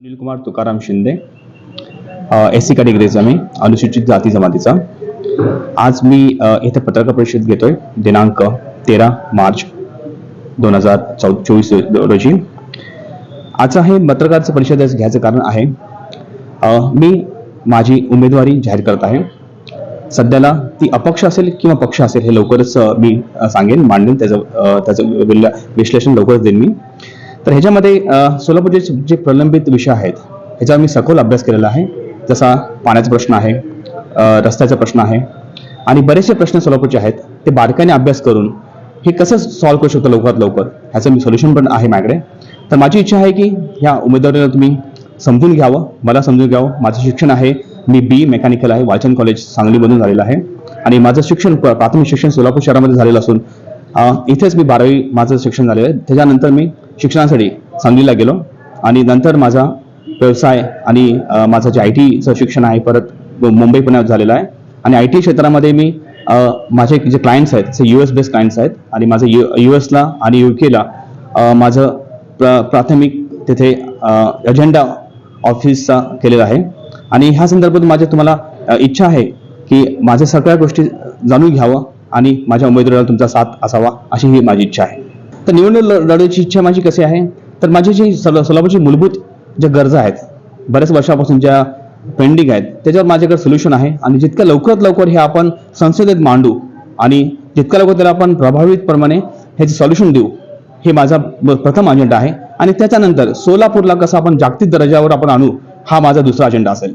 Anilkumar Tukaram Shinde S C कॅटेगरीचा मी अनुसूचित जाती जमातीचा. आज मी इथे पत्रकार परिषद घेतोय दिनांक तेरा मार्च दोन हजार चौ चोवीस रोजी. आजचा हे पत्रकार परिषद घ्यायचं कारण आहे मी माझी उमेदवारी जाहीर करत आहे. सध्याला ती अपक्ष असेल किंवा पक्ष असेल हे लवकरच मी सांगेन मांडेन त्याचं त्याचं विश्लेषण लवकरच देईन मी. तर ह्याच्यामध्ये सोलापूरचे जे प्रलंबित विषय आहेत ह्याच्यावर मी सखोल अभ्यास केलेला आहे. जसा पाण्याचा प्रश्न आहे रस्त्याचा प्रश्न आहे आणि बरेचसे प्रश्न सोलापूरचे आहेत. ते बारकाईने अभ्यास करून हे कसं सॉल्व्ह करू शकतो लवकरात लवकर ह्याचं मी सोल्युशन पण आहे माझ्याकडे. तर माझी इच्छा आहे की ह्या उमेदवारीला तुम्ही समजून घ्यावं मला समजून घ्यावं. माझं शिक्षण आहे मी बी मेकॅनिकल आहे वाचन कॉलेज सांगलीमधून झालेलं आहे. आणि माझं शिक्षण प्र- प्राथमिक शिक्षण सोलापूर शहरामध्ये झालेलं असून इथेच मी बारावी माझं शिक्षण झालेलं आहे. त्याच्यानंतर मी शिक्षणासाठी सांगलीला गेलो आणि नंतर माझा व्यवसाय आणि माझं जे आय टीचं शिक्षण आहे परत मुंबई पुण्यात झालेलं आहे. आणि आय टी क्षेत्रामध्ये मी माझे जे क्लायंट्स आहेत ते यू एस बेस्ड क्लायंट्स आहेत. आणि माझं यू यू एसला आणि यू केला माझं प्र प्राथमिक तिथे अजेंडा ऑफिसचा केलेला आहे. आणि ह्या संदर्भात माझ्या तुम्हाला इच्छा आहे की माझ्या सगळ्या गोष्टी जाणून घ्यावं आणि माझ्या उमेदवाराला तुमचा साथ असावा अशी ही माझी इच्छा आहे. तर निवडणूक ल- लढवायची इच्छा माझी कशी आहे? तर माझी जी सोला- सोलापूरची मूलभूत ज्या गरजा आहेत बऱ्याच वर्षापासून ज्या पेंडिंग आहेत त्याच्यावर माझ्याकडे सोल्युशन आहे. आणि जितक्या लवकरात लवकर हे आपण संसदेत मांडू आणि जितक्या लवकर त्याला आपण प्रभावितप्रमाणे ह्याचे सोल्युशन देऊ हे माझा प्रथम अजेंडा आहे. आणि त्याच्यानंतर सोलापूरला कसं आपण जागतिक दर्जावर आपण आणू हा माझा दुसरा अजेंडा असेल.